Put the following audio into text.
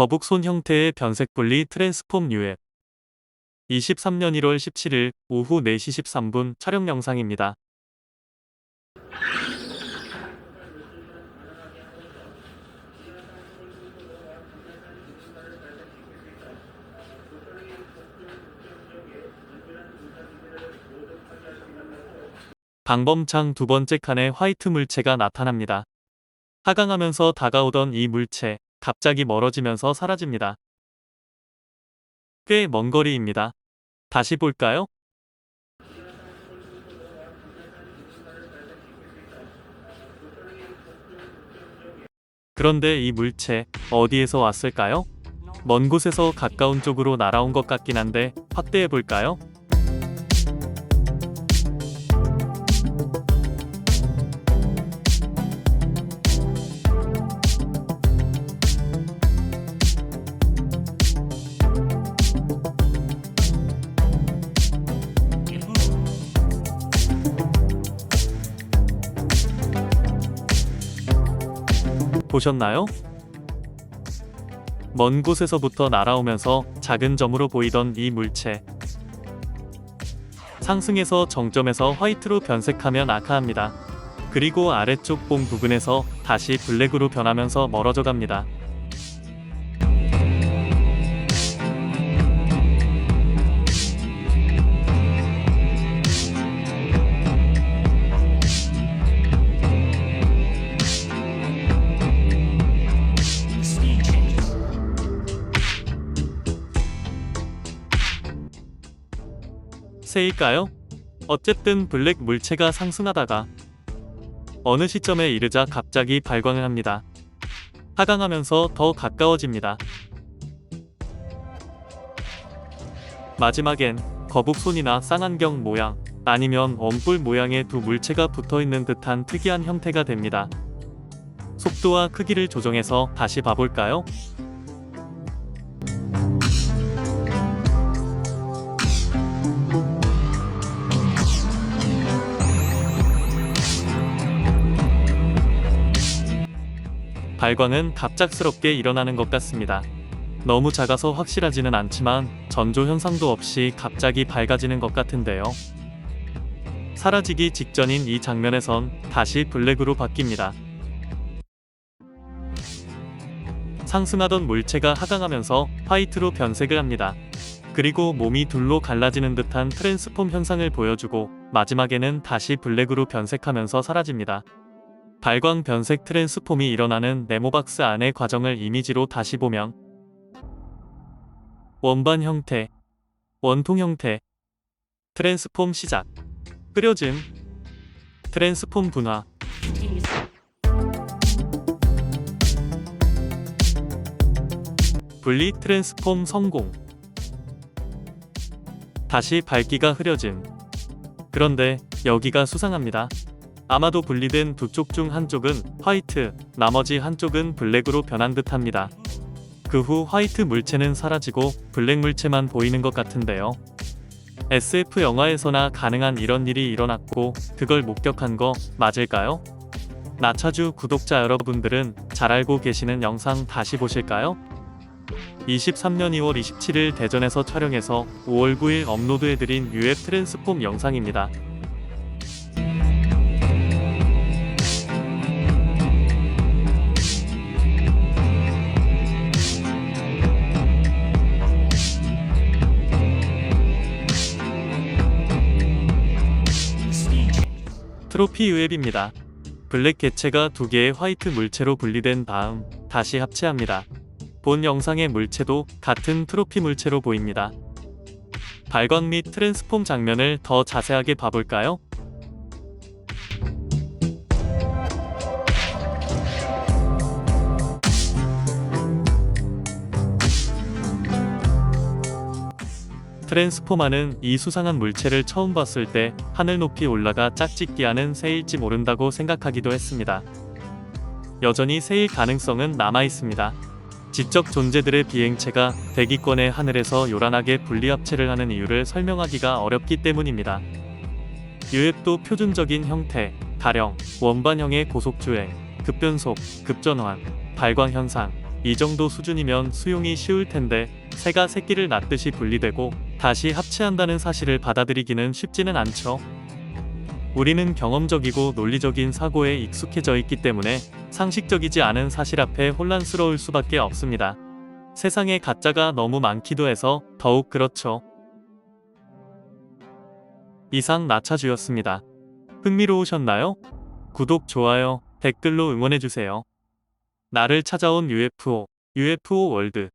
거북손 형태의 변색분리 트랜스폼 UF 23년 1월 17일 오후 4시 13분 촬영 영상입니다. 방범창 두 번째 칸에 화이트 물체가 나타납니다. 하강하면서 다가오던 이 물체, 갑자기 멀어지면서 사라집니다. 꽤 먼 거리입니다. 다시 볼까요? 그런데 이 물체 어디에서 왔을까요? 먼 곳에서 가까운 쪽으로 날아온 것 같긴 한데 확대해 볼까요? 보셨나요? 먼 곳에서부터 날아오면서 작은 점으로 보이던 이 물체. 상승해서 정점에서 화이트로 변색하면 아카합니다. 그리고 아래쪽 봉 부근에서 다시 블랙으로 변하면서 멀어져 갑니다. 새일까요? 어쨌든 블랙 물체가 상승하다가 어느 시점에 이르자 갑자기 발광을 합니다. 하강하면서 더 가까워집니다. 마지막엔 거북손이나 쌍안경 모양 아니면 원뿔 모양의 두 물체가 붙어 있는 듯한 특이한 형태가 됩니다. 속도와 크기를 조정해서 다시 봐볼까요? 발광은 갑작스럽게 일어나는 것 같습니다. 너무 작아서 확실하지는 않지만 전조 현상도 없이 갑자기 밝아지는 것 같은데요. 사라지기 직전인 이 장면에선 다시 블랙으로 바뀝니다. 상승하던 물체가 하강하면서 화이트로 변색을 합니다. 그리고 몸이 둘로 갈라지는 듯한 트랜스폼 현상을 보여주고 마지막에는 다시 블랙으로 변색하면서 사라집니다. 발광 변색 트랜스폼이 일어나는 네모박스 안의 과정을 이미지로 다시 보면 원반 형태, 원통 형태, 트랜스폼 시작, 끓여짐, 트랜스폼 분화. 분리 트랜스폼 성공. 다시 밝기가 흐려짐. 그런데 여기가 수상합니다. 아마도 분리된 두 쪽 중 한쪽은 화이트, 나머지 한쪽은 블랙으로 변한 듯합니다. 그 후 화이트 물체는 사라지고 블랙 물체만 보이는 것 같은데요. SF 영화에서나 가능한 이런 일이 일어났고 그걸 목격한 거 맞을까요? 나차주 구독자 여러분들은 잘 알고 계시는 영상 다시 보실까요? 23년 2월 27일 대전에서 촬영해서 5월 9일 업로드해드린 UF 트랜스폼 영상입니다. 트로피 UF입니다. 블랙 개체가 두 개의 화이트 물체로 분리된 다음 다시 합체합니다. 본 영상의 물체도 같은 트로피 물체로 보입니다. 발광 및 트랜스폼 장면을 더 자세하게 봐볼까요? 트랜스포마는 이 수상한 물체를 처음 봤을 때 하늘 높이 올라가 짝짓기 하는 새일지 모른다고 생각하기도 했습니다. 여전히 새일 가능성은 남아 있습니다. 지적 존재들의 비행체가 대기권의 하늘에서 요란하게 분리합체를 하는 이유를 설명하기가 어렵기 때문입니다. 유액도 표준적인 형태, 가령 원반형의 고속주행, 급변속, 급전환, 발광 현상, 이 정도 수준이면 수용이 쉬울 텐데 새가 새끼를 낳듯이 분리되고 다시 합체한다는 사실을 받아들이기는 쉽지는 않죠. 우리는 경험적이고 논리적인 사고에 익숙해져 있기 때문에 상식적이지 않은 사실 앞에 혼란스러울 수밖에 없습니다. 세상에 가짜가 너무 많기도 해서 더욱 그렇죠. 이상 나차주였습니다. 흥미로우셨나요? 구독, 좋아요, 댓글로 응원해주세요. 나를 찾아온 UFO, UFO 월드.